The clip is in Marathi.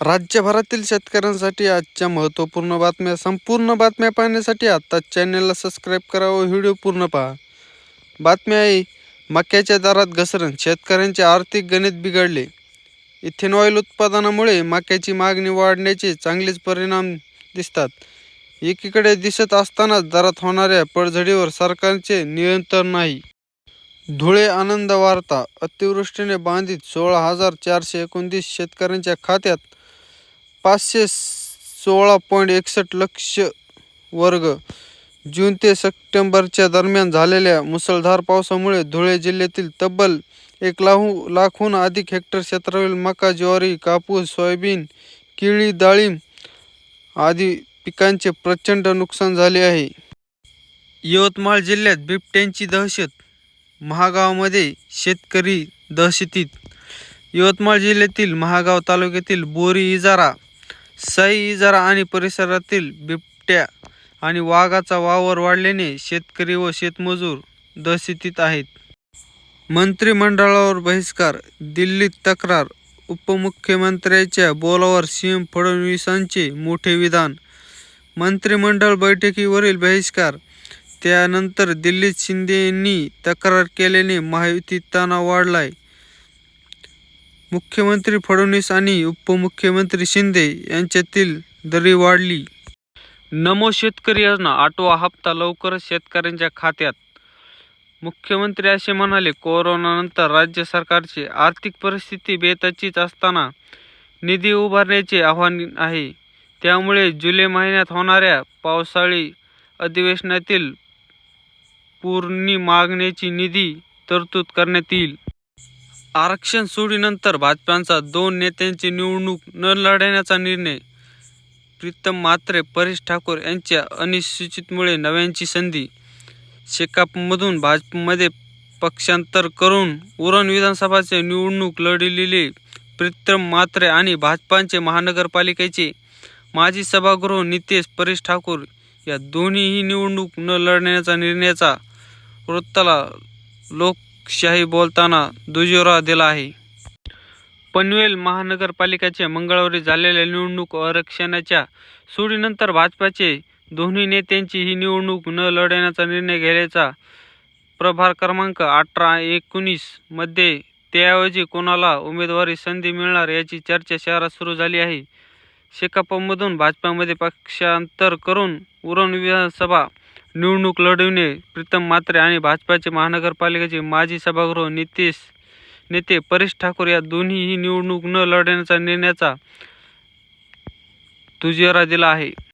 राज्यभरातील शेतकऱ्यांसाठी आजच्या महत्त्वपूर्ण बातम्या संपूर्ण बातम्या पाहण्यासाठी आत्ताच चॅनलला सबस्क्राईब करा व व्हिडिओ पूर्ण पहा. बातम्या आहे मक्याच्या दरात घसरण शेतकऱ्यांचे आर्थिक गणित बिघडले. इथेनॉईल उत्पादनामुळे मक्याची मागणी वाढण्याचे चांगलेच परिणाम दिसतात. एकीकडे दिसत असतानाच दरात होणाऱ्या पडझडीवर सरकारचे नियंत्रण नाही. धुळे आनंद वार्ता अतिवृष्टीने बांधित सोळा हजार चारशे एकोणतीस शेतकऱ्यांच्या खात्यात पाचशे सोळा पॉईंट एकसष्ट लक्ष वर्ग. जून ते सप्टेंबरच्या दरम्यान झालेल्या मुसळधार पावसामुळे धुळे जिल्ह्यातील तब्बल एक लाहू लाखहून अधिक हेक्टर क्षेत्रावरील मका ज्वारी कापूस सोयाबीन केळी डाळिंब आदी पिकांचे प्रचंड नुकसान झाले आहे. यवतमाळ जिल्ह्यात बिबट्यांची दहशत महागावामध्ये शेतकरी दहशतीत. यवतमाळ जिल्ह्यातील महागाव तालुक्यातील बोरी इजारा साई इजारा आणि परिसरातील बिबट्या आणि वाघाचा वावर वाढल्याने शेतकरी व शेतमजूर दहशतीत आहेत. मंत्रिमंडळावर बहिष्कार दिल्लीत तक्रार उपमुख्यमंत्र्यांच्या बोलावर सीएम फडणवीसांचे मोठे विधान मंत्रिमंडळ बैठकीवरील बहिष्कार त्यानंतर दिल्लीत शिंदेंनी तक्रार केल्याने महायुतीत तणाव वाढलाय. मुख्यमंत्री फडणवीस आणि उपमुख्यमंत्री शिंदे यांच्यातील दरी वाढली. नमो शेतकरी योजना आठवा हप्ता लवकरच शेतकऱ्यांच्या खात्यात. मुख्यमंत्री असे म्हणाले कोरोनानंतर राज्य सरकारची आर्थिक परिस्थिती बेताचीच असताना निधी उभारण्याचे आव्हान आहे. त्यामुळे जुलै महिन्यात होणाऱ्या पावसाळी अधिवेशनातील पूर्णी मागण्याची निधी तरतूद करण्यात येईल. आरक्षण सोडीनंतर भाजपाचा दोन नेत्यांची निवडणूक न लढण्याचा निर्णय. प्रीतम मात्रे परेश ठाकूर यांच्या अनिश्चिततेमुळे नव्यांची संधी. शेकापमधून भाजपमध्ये पक्षांतर करून उरण विधानसभाचे निवडणूक लढलेले प्रीतम मात्रे आणि भाजपांचे महानगरपालिकेचे माजी सभागृह नितेश परेश ठाकूर या दोन्हीही निवडणूक न लढण्याचा निर्णयाचा वृत्ताला लोक लोकशाही बोलताना दुजोरा दिला आहे. पनवेल महानगरपालिकेच्या मंगळवारी झालेल्या निवडणूक आरक्षणाच्या सोडीनंतर भाजपाचे दोन्ही नेत्यांची ही निवडणूक न लढवण्याचा निर्णय घेण्याचा प्रभार क्रमांक अठरा एकोणीसमध्ये त्याऐवजी कोणाला उमेदवारी संधी मिळणार याची चर्चा शहरात सुरू झाली आहे. शेकापमधून भाजपामध्ये पक्षांतर करून उरण विधानसभा निवडणूक लढविणे प्रीतम म्हात्रे आणि भाजपाचे महानगरपालिकेचे माजी सभागृह नितेश नेते परेश ठाकूर या दोन्हीही निवडणूक न लढण्याचा निर्णयाचा दुजोरा दिला आहे.